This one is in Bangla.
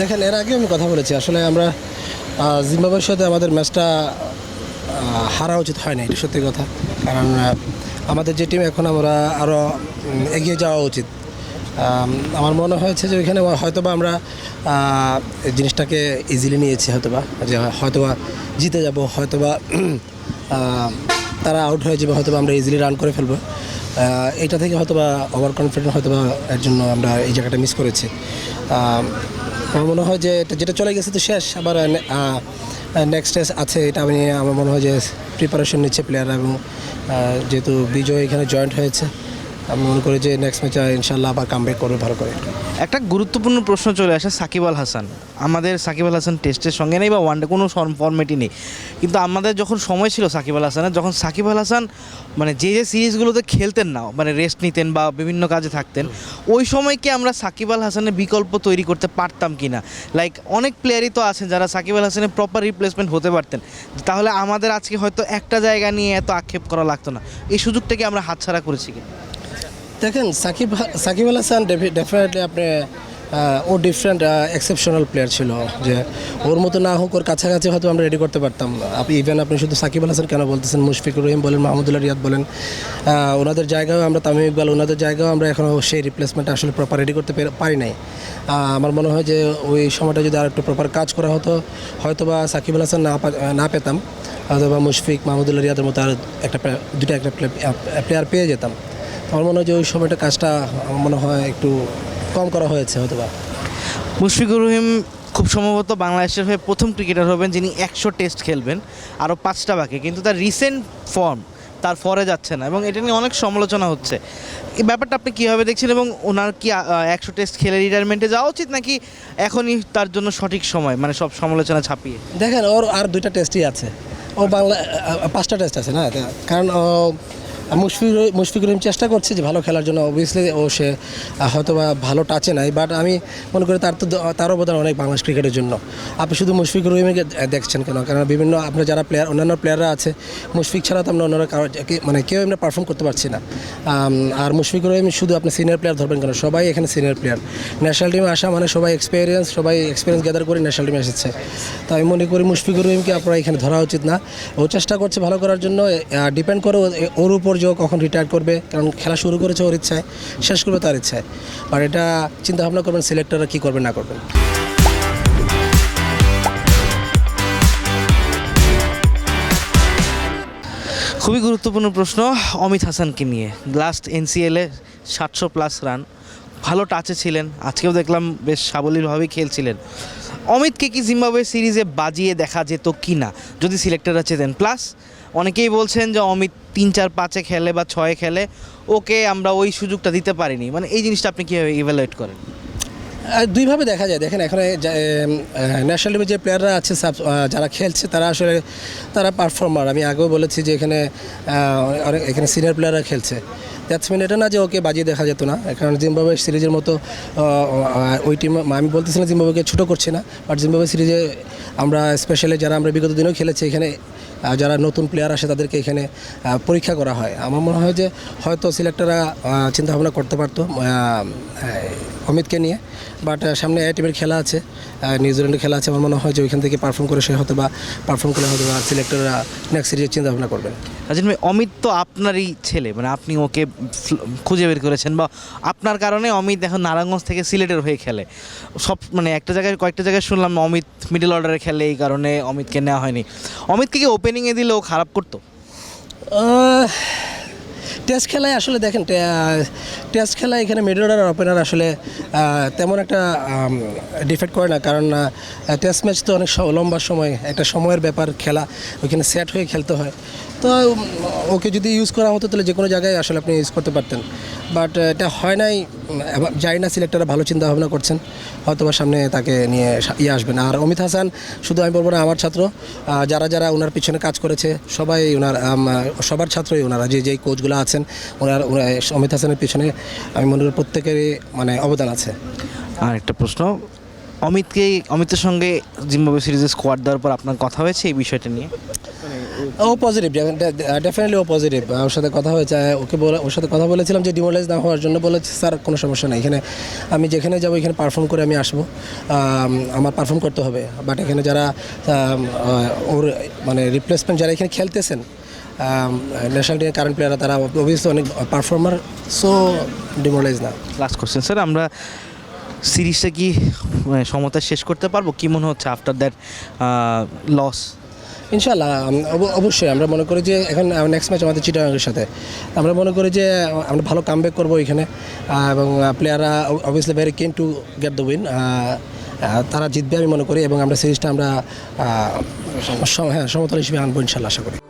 দেখেন, এর আগে আমি কথা বলেছি, আসলে আমরা জিম্বাবুয়ের সাথে আমাদের ম্যাচটা হারা উচিত হয় না এটা সত্যি কথা। কারণ আমাদের যে টিম এখন আমরা আরও এগিয়ে যাওয়া উচিত। আমার মনে হয়েছে যে ওইখানে হয়তোবা আমরা জিনিসটাকে ইজিলি নিয়েছি হয়তোবা, যে হয়তোবা জিতে যাব, হয়তোবা তারা আউট হয়ে যাবে, হয়তোবা আমরা ইজিলি রান করে ফেলব। এটা থেকে হয়তোবা ওভার কনফিডেন্ট হয়তোবা এর জন্য আমরা এই জায়গাটা মিস করেছি। আমার মনে হয় যে এটা যেটা চলে গেছে তো শেষ, আবার নেক্সট টেস্ট আছে, এটা আমি, আমার মনে হয় যে প্রিপারেশন নিচ্ছে প্লেয়াররা এবং যেহেতু বিজয় এখানে জয়েন্ট হয়েছে। আমি মনে করি যে নেক্সট ম্যাচে ইনশাল্লাহ আবার কামব্যাক করবে ভালো করে। একটা গুরুত্বপূর্ণ প্রশ্ন চলে আসে সাকিব আল হাসান। আমাদের সাকিব আল হাসান টেস্টের সঙ্গে নেই বা ওয়ানডে কোনো ফর্মেটই নেই। কিন্তু আমাদের যখন সময় ছিল সাকিব আল হাসানের, যখন সাকিব আল হাসান মানে যে যে সিরিজগুলোতে খেলতেন না মানে রেস্ট নিতেন বা বিভিন্ন কাজে থাকতেন, ওই সময় কি আমরা সাকিব আল হাসানের বিকল্প তৈরি করতে পারতাম কি না লাইক অনেক প্লেয়ারই তো আছেন যারা সাকিব আল হাসানের প্রপার রিপ্লেসমেন্ট হতে পারতেন। তাহলে আমাদের আজকে হয়তো একটা জায়গা নিয়ে এত আক্ষেপ করা লাগতো না। এই সুযোগটাকে আমরা হাতছাড়া করেছি কি দেখেন, সাকিব সাকিব আল হাসান ডেফিনেটলি আপনি ও ডিফারেন্ট এক্সেপশনাল প্লেয়ার ছিল যে ওর মতো না হোক, ওর কাছাকাছি হয়তো আমরা রেডি করতে পারতাম। আপনি ইভেন আপনি শুধু সাকিব আল হাসান কেন বলতেছেন, মুশফিকুর রহিম বলেন মাহমুদুল্লাহ রিয়াদ বলেন ওনাদের জায়গাও আমরা, তামিম ইকবাল, ওনাদের জায়গাও আমরা এখনও সেই রিপ্লেসমেন্ট আসলে প্রপার রেডি করতে পারি নাই। আমার মনে হয় যে ওই সময়টা যদি আর একটু প্রপার কাজ করা হতো হয়তো বা সাকিব আল হাসান না না পেতাম অথবা মুশফিক মাহমুদুল্লাহ রিয়াদের মতো আর একটা দুটো একটা প্লেয়ার পেয়ে যেতাম। আমার মনে হয় যে ওই সময়টা কাজটা আমার মনে হয় একটু কম করা হয়েছে হয়তো বা মুশফিকুর রহিম খুব সম্ভবত বাংলাদেশের হয়ে প্রথম ক্রিকেটার হবেন যিনি একশো টেস্ট খেলবেন আরও পাঁচটা বাকি। কিন্তু তার রিসেন্ট ফর্ম তার ফরে যাচ্ছে না এবং এটা নিয়ে অনেক সমালোচনা হচ্ছে। এই ব্যাপারটা আপনি কীভাবে দেখছেন এবং ওনার কি একশো টেস্ট খেলে রিটায়ারমেন্টে যাওয়া উচিত নাকি এখনই তার জন্য সঠিক সময় মানে সব সমালোচনা ছাপিয়ে? দেখেন ওর আর দুইটা টেস্টই আছে। ও বাংলা পাঁচটা টেস্ট আছে না? কারণ মুশফিক মুশফিকুর রহিম চেষ্টা করছে যে ভালো খেলার জন্য অবভিয়াসলি ও সে হয়তো বা ভালো টাচে নাই বাট আমি মনে করি তার তো তার অবদান অনেক বাংলাদেশ ক্রিকেটের জন্য। আপনি শুধু মুশফিকুর রহিমকে দেখছেন কেন? কারণ বিভিন্ন আপনার যারা প্লেয়ার অন্যান্য প্লেয়াররা আছে, মুশফিক ছাড়া তো আমরা অন্যরা মানে কেউ আমরা পারফর্ম করতে পারছি না। আর মুশফিকুর রহিম শুধু আপনি সিনিয়র প্লেয়ার ধরবেন কেন? সবাই এখানে সিনিয়র প্লেয়ার ন্যাশনাল টিমে আসা মানে সবাই এক্সপিরিয়েন্স সবাই এক্সপিরিয়েন্স গ্যাদার করে ন্যাশনাল টিমে এসেছে। তো আমি মনে করি মুশফিকুর রহিমকে আপনারা এখানে ধরা উচিত না। ও চেষ্টা করছে ভালো করার জন্য ডিপেন্ড করে ওর উপর যে কখন রিটায়ার করবে, কারণ খেলা শুরু করেছে ওর ইচ্ছায়, শেষ করবে তার ইচ্ছায়। আর এটা চিন্তা ভাবনা করবেন সিলেক্টররা কী করবে না করবেন। খুবই গুরুত্বপূর্ণ প্রশ্ন অমিত হাসানকে নিয়ে। লাস্ট এনসিএলে সাতশো প্লাস রান ভালো টাচে ছিলেন, আজকেও দেখলাম বেশ সাবলীলভাবেই খেলছিলেন। অমিতকে কি জিম্বাবুয়ে সিরিজে বাজিয়ে দেখা যেত কি না যদি সিলেক্টররা চেতেন প্লাস অনেকেই বলছেন যে অমিত তিন চার পাঁচে খেলে বা ছয়ে খেলে, ওকে আমরা ওই সুযোগটা দিতে পারিনি। মানে এই জিনিসটা আপনি কীভাবে ইভ্যালুয়েট করেন? দুইভাবে দেখা যায়। দেখেন, এখানে ন্যাশনাল টিমে যে প্লেয়াররা আছে, সাব- যারা খেলছে, তারা আসলে, তারা পারফর্মার আমি আগেও বলেছি যে এখানে এখানে সিনিয়র প্লেয়াররা খেলছে। দ্যাটস মিন এটা না যে ওকে বাজিয়ে দেখা যেত না। কারণ জিম্বাবুয়ে সিরিজের মতো ওই টিম আমি বলতেছি না জিম্বাবুয়েকে ছোটো করছে না বাট জিম্বাবুয়ে সিরিজে আমরা স্পেশালি যারা আমরা বিগত দিনেও খেলেছি এখানে যারা নতুন প্লেয়ার আসে তাদেরকে এখানে পরীক্ষা করা হয়। আমার মনে হয় যে হয়তো সিলেক্টররা চিন্তাভাবনা করতে পারতো অমিতকে নিয়ে। বাট সামনে এ টিমের খেলা আছে। নিউজিল্যান্ডের খেলা আছে। আমার মনে হয় যে ওইখান থেকে পারফর্ম করে সে হয়তো বা পারফর্ম করে হয়তো বা সিলেক্টররা নেক্সট সিরিজের চিন্তা ভাবনা করবেন। রাজন ভাই অমিত তো আপনারই ছেলে। মানে আপনি ওকে খুঁজে বের করেছেন বা আপনার কারণে অমিত এখন নারায়ণগঞ্জ থেকে সিলেটের হয়ে খেলে। সব মানে একটা জায়গায় কয়েকটা জায়গায় শুনলাম অমিত মিডল অর্ডারে খেলে এই কারণে অমিতকে নেওয়া হয়নি। অমিতকে কি ওপেনিংয়ে দিলেও খারাপ করতো? টেস্ট খেলায় আসলে দেখেন টেস্ট খেলায় এখানে মিডল অর্ডার ওপেনার আসলে তেমন একটা ডিফেক্ট করে না। কারণ টেস্ট ম্যাচ তো অনেক লম্বা সময়, একটা সময়ের ব্যাপার খেলা, ওইখানে সেট হয়ে খেলতে হয়। তো ওকে যদি ইউজ করা হতো, তাহলে যে কোনো জায়গায় আসলে আপনি ইউজ করতে পারতেন। বাট এটা হয় নাই জানি না সিলেক্টররা ভালো চিন্তা ভাবনা করছেন। হয়তো সামনে তাকে নিয়ে ইয়ে আসবেন। আর অমিত হাসান, শুধু আমি বলব না, আমার ছাত্র যারা যারা ওনার পিছনে কাজ করেছে, সবাই ওনার সবার ছাত্রই ওনারা যে, যেই কোচগুলো আছেন ওনার ওনার অমিত হাসানের পিছনে আমি মনে করি প্রত্যেকেরই মানে অবদান আছে। আর একটা প্রশ্ন অমিতকে অমিতের সঙ্গে জিম্বাবুয়ে সিরিজে স্কোয়াড দেওয়ার পর আপনার কথা হয়েছে এই বিষয়টা নিয়ে? ও পজিটিভ ডেফিনেটলি ও পজিটিভ ওর সাথে কথা হয়েছে ওকে বলে ওর সাথে কথা বলেছিলাম যে ডিমোলাইজ না হওয়ার জন্য বলেছে স্যার কোনো সমস্যা নেই এখানে আমি যেখানে যাব এখানে পারফর্ম করে আমি আসব। আম, আমার পারফর্ম করতে হবে। বাট এখানে যারা ওর মানে রিপ্লেসমেন্ট যারা এখানে খেলতেছেন ন্যাশনাল টিমের কারেন্ট প্লেয়াররা তারা অবভিয়াসলি অনেক পারফর্মার সো ডিমোলাইজ না। লাস্ট কোশ্চেন স্যার আমরা সিরিজটা কি সমতা শেষ করতে পারব? কি মনে হচ্ছে আফটার দ্যাট লস ইনশাল্লাহ অব- অবশ্যই আমরা মনে করি যে এখন নেক্সট ম্যাচ আমাদের চিটাগাংয়ের সাথে। আমরা মনে করি যে আমরা ভালো কামব্যাক করব এখানে এবং প্লেয়াররা obviously very keen to get the win তারা জিতবে আমি মনে করি এবং আমরা সিরিজটা আমরা হ্যাঁ সমতল হিসেবে আনব ইনশাল্লাহ আশা করি।